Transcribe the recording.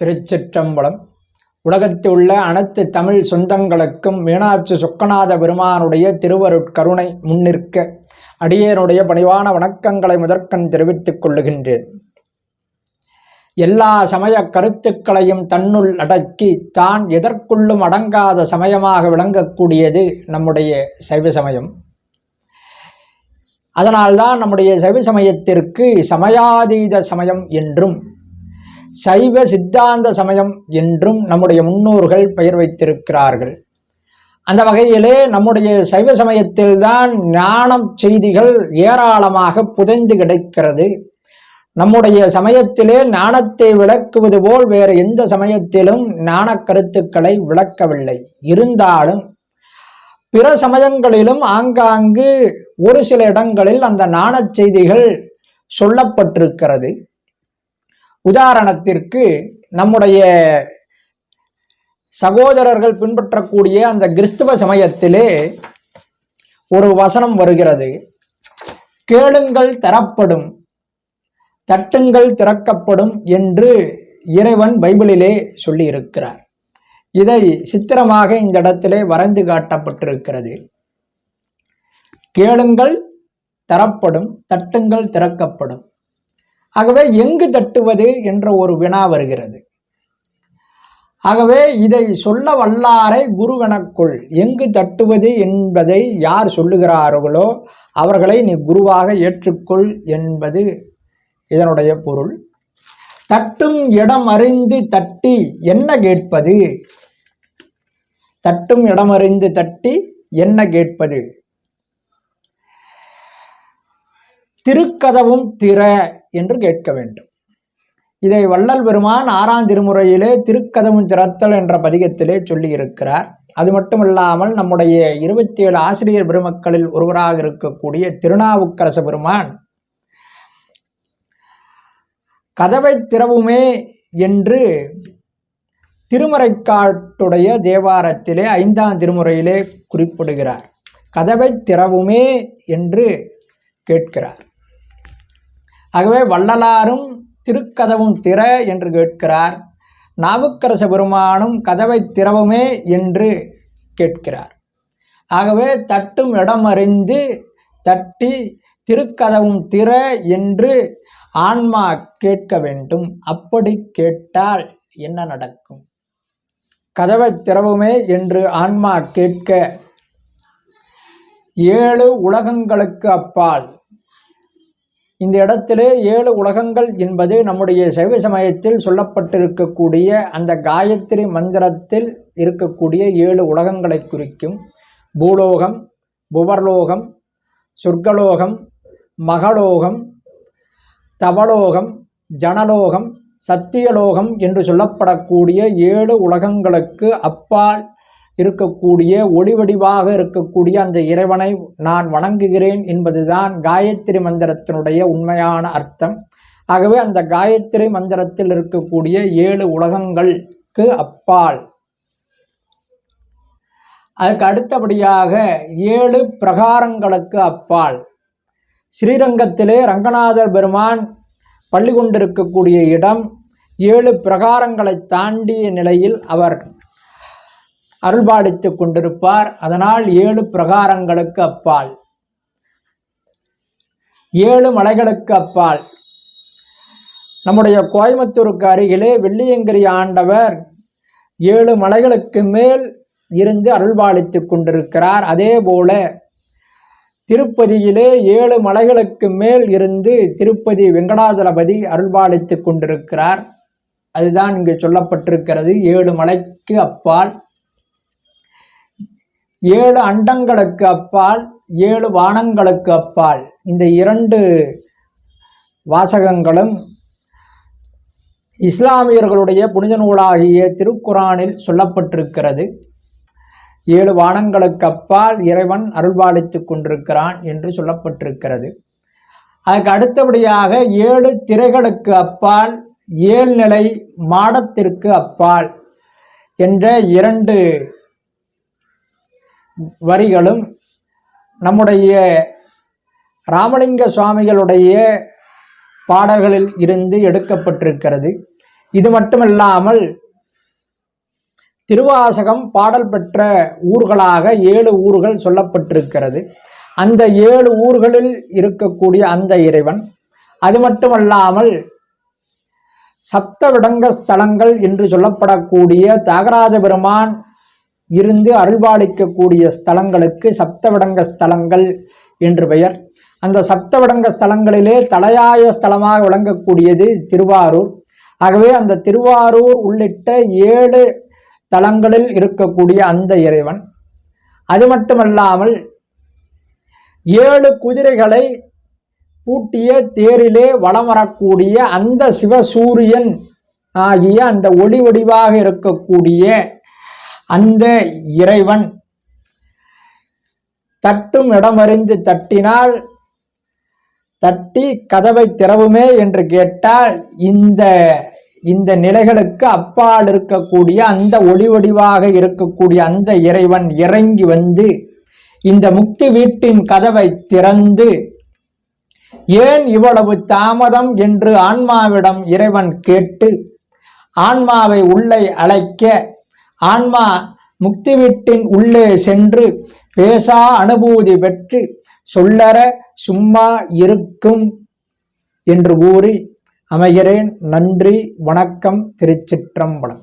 திருச்சிற்றம்பலம். உலகத்தில் உள்ள அனைத்து தமிழ் சொந்தங்களுக்கும் மீனாட்சி சொக்கநாத பெருமானுடைய திருவருட்கருணை முன்னிற்க அடியேனுடைய பணிவான வணக்கங்களை முதற்கண் தெரிவித்துக் கொள்ளுகின்றேன். எல்லா சமய கருத்துக்களையும் தன்னுள் அடக்கி தான் எதற்குள்ளும் அடங்காத சமயமாக விளங்கக்கூடியது நம்முடைய சைவ சமயம். அதனால்தான் நம்முடைய சைவ சமயத்திற்கு சமயாதீத சமயம் என்றும் சைவ சித்தாந்த சமயம் என்றும் நம்முடைய முன்னோர்கள் பெயர் வைத்திருக்கிறார்கள். அந்த வகையிலே நம்முடைய சைவ சமயத்தில்தான் ஞானம் செய்திகள் ஏராளமாக புதைந்து கிடைக்கிறது. நம்முடைய சமயத்திலே ஞானத்தை விளக்குவது போல் வேறு எந்த சமயத்திலும் ஞான கருத்துக்களை விளக்கவில்லை. இருந்தாலும் பிற சமயங்களிலும் ஆங்காங்கு ஒரு சில இடங்களில் அந்த நாணச் செய்திகள் சொல்லப்பட்டிருக்கிறது. உதாரணத்திற்கு நம்முடைய சகோதரர்கள் பின்பற்றக்கூடிய அந்த கிறிஸ்துவ சமயத்திலே ஒரு வசனம் வருகிறது. கேளுங்கள் தரப்படும் தட்டுங்கள் திறக்கப்படும் என்று இறைவன் பைபிளிலே சொல்லியிருக்கிறார். இதை சித்திரமாக இந்த இடத்திலே வரைந்து காட்டப்பட்டிருக்கிறது. கேளுங்கள் தரப்படும் தட்டுங்கள் திறக்கப்படும். ஆகவே எங்கு தட்டுவது என்ற ஒரு வினா வருகிறது. ஆகவே இதை சொல்ல வல்லாரை குருவெனக்குள் எங்கு தட்டுவது என்பதை யார் சொல்லுகிறார்களோ அவர்களை நீ குருவாக ஏற்றுக்கொள் என்பது இதனுடைய பொருள். தட்டும் இடம் அறிந்து தட்டி என்ன கேட்பது? தட்டும் இடம் அறிந்து தட்டி என்ன கேட்பது? திருக்கதவும் திற என்று கேட்க வேண்டும். இதை வள்ளல் பெருமான் ஆறாம் திருமுறையிலே திருக்கதவும் திறத்தல் என்ற பதிகத்திலே சொல்லியிருக்கிறார். அது மட்டுமல்லாமல் நம்முடைய இருபத்தி ஏழு ஆசிரியர் பெருமக்களில் ஒருவராக இருக்கக்கூடிய திருநாவுக்கரச பெருமான் கதவை திறவுமே என்று திருமறைக்காட்டுடைய தேவாரத்திலே ஐந்தாம் திருமுறையிலே குறிப்பிடுகிறார். கதவை திறவுமே என்று கேட்கிறார். ஆகவே வள்ளலாரும் திருக்கதவும் திற என்று கேட்கிறார். நாவுக்கரச பெருமானும் கதவை திறவுமே என்று கேட்கிறார். ஆகவே தட்டும் இடம் அறிந்து தட்டி திருக்கதவும் திற என்று ஆன்மா கேட்க வேண்டும். அப்படி கேட்டால் என்ன நடக்கும்? கதவை திறவுமே என்று ஆன்மா கேட்க ஏழு உலகங்களுக்கு அப்பால் இந்த இடத்திலே ஏழு உலகங்கள் என்பது நம்முடைய சைவ சமயத்தில் சொல்லப்பட்டிருக்கக்கூடிய அந்த காயத்ரி மந்திரத்தில் இருக்கக்கூடிய ஏழு உலகங்களை குறிக்கும். பூலோகம் புவர்லோகம் சொர்க்கலோகம் மகலோகம் தவலோகம் ஜனலோகம் சத்தியலோகம் என்று சொல்லப்படக்கூடிய ஏழு உலகங்களுக்கு அப்பால் இருக்கக்கூடிய ஒளிவடிவாக இருக்கக்கூடிய அந்த இறைவனை நான் வணங்குகிறேன் என்பதுதான் காயத்ரி மந்திரத்தினுடைய உண்மையான அர்த்தம். ஆகவே அந்த காயத்ரி மந்திரத்தில் இருக்கக்கூடிய ஏழு உலகங்களுக்கு அப்பால். அதுக்கு அடுத்தபடியாக ஏழு பிரகாரங்களுக்கு அப்பால். ஸ்ரீரங்கத்திலே ரங்கநாதர் பெருமான் பள்ளி கொண்டிருக்கக்கூடிய இடம் ஏழு பிரகாரங்களை தாண்டிய நிலையில் அவர் அருள்பாடித்து கொண்டிருப்பார். அதனால் ஏழு பிரகாரங்களுக்கு அப்பால். ஏழு மலைகளுக்கு அப்பால். நம்முடைய கோயம்புத்தூருக்கு அருகிலே வெள்ளியங்கிரி ஆண்டவர் ஏழு மலைகளுக்கு மேல் இருந்து அருள்பாலித்து கொண்டிருக்கிறார். அதே போல திருப்பதியிலே ஏழு மலைகளுக்கு மேல் இருந்து திருப்பதி வெங்கடாஜலபதி அருள்பாலித்து கொண்டிருக்கிறார். அதுதான் இங்கு சொல்லப்பட்டிருக்கிறது. ஏழு மலைக்கு அப்பால். ஏழு அண்டங்களுக்கு அப்பால் ஏழு வானங்களுக்கு அப்பால். இந்த இரண்டு வாசகங்களும் இஸ்லாமியர்களுடைய புனித நூலாகிய திருக்குரானில் சொல்லப்பட்டிருக்கிறது. ஏழு வானங்களுக்கு அப்பால் இறைவன் அருள்பாலித்து கொண்டிருக்கிறான் என்று சொல்லப்பட்டிருக்கிறது. அதுக்கு அடுத்தபடியாக ஏழு திரைகளுக்கு அப்பால் ஏழ்நிலை மாடத்திற்கு அப்பால் என்ற இரண்டு வரிகளும் நம்முடைய ராமலிங்க சுவாமிகளுடைய பாடல்களில் இருந்து எடுக்கப்பட்டிருக்கிறது. இது மட்டுமல்லாமல் திருவாசகம் பாடல் பெற்ற ஊர்களாக ஏழு ஊர்கள் சொல்லப்பட்டிருக்கிறது. அந்த ஏழு ஊர்களில் இருக்கக்கூடிய அந்த இறைவன் அது மட்டுமல்லாமல் சப்தவிடங்க ஸ்தலங்கள் என்று சொல்லப்படக்கூடிய தியாகராஜ பெருமான் இருந்து அருள்பாலிக்கக்கூடிய ஸ்தலங்களுக்கு சப்தவிடங்க ஸ்தலங்கள் என்று பெயர். அந்த சப்தவிடங்க ஸ்தலங்களிலே தலையாய ஸ்தலமாக விளங்கக்கூடியது திருவாரூர். ஆகவே அந்த திருவாரூர் உள்ளிட்ட ஏழு தலங்களில் இருக்கக்கூடிய அந்த இறைவன். அது மட்டுமல்லாமல் ஏழு குதிரைகளை பூட்டிய தேரிலே வளம் வரக்கூடிய அந்த சிவசூரியன் ஆகிய அந்த ஒளி வடிவாக இருக்கக்கூடிய அந்த இறைவன் தட்டும் இடமறிந்து தட்டினால் தட்டி கதவை திறவுமே என்று கேட்டால் இந்த இந்த நிலைகளுக்கு அப்பால் இருக்கக்கூடிய அந்த ஒளி வடிவாக இருக்கக்கூடிய அந்த இறைவன் இறங்கி வந்து இந்த முக்தி வீட்டின் கதவை திறந்து ஏன் இவ்வளவு தாமதம் என்று ஆன்மாவிடம் இறைவன் கேட்டு ஆன்மாவை உள்ளே அழைக்க ஆன்மா முக்தி வீட்டின் உள்ளே சென்று பேசா அனுபூதி பெற்று சொல்லற சும்மா இருக்கும் என்று கூறி அமைகிறேன். நன்றி வணக்கம் திருச்சிற்றம்பலம்.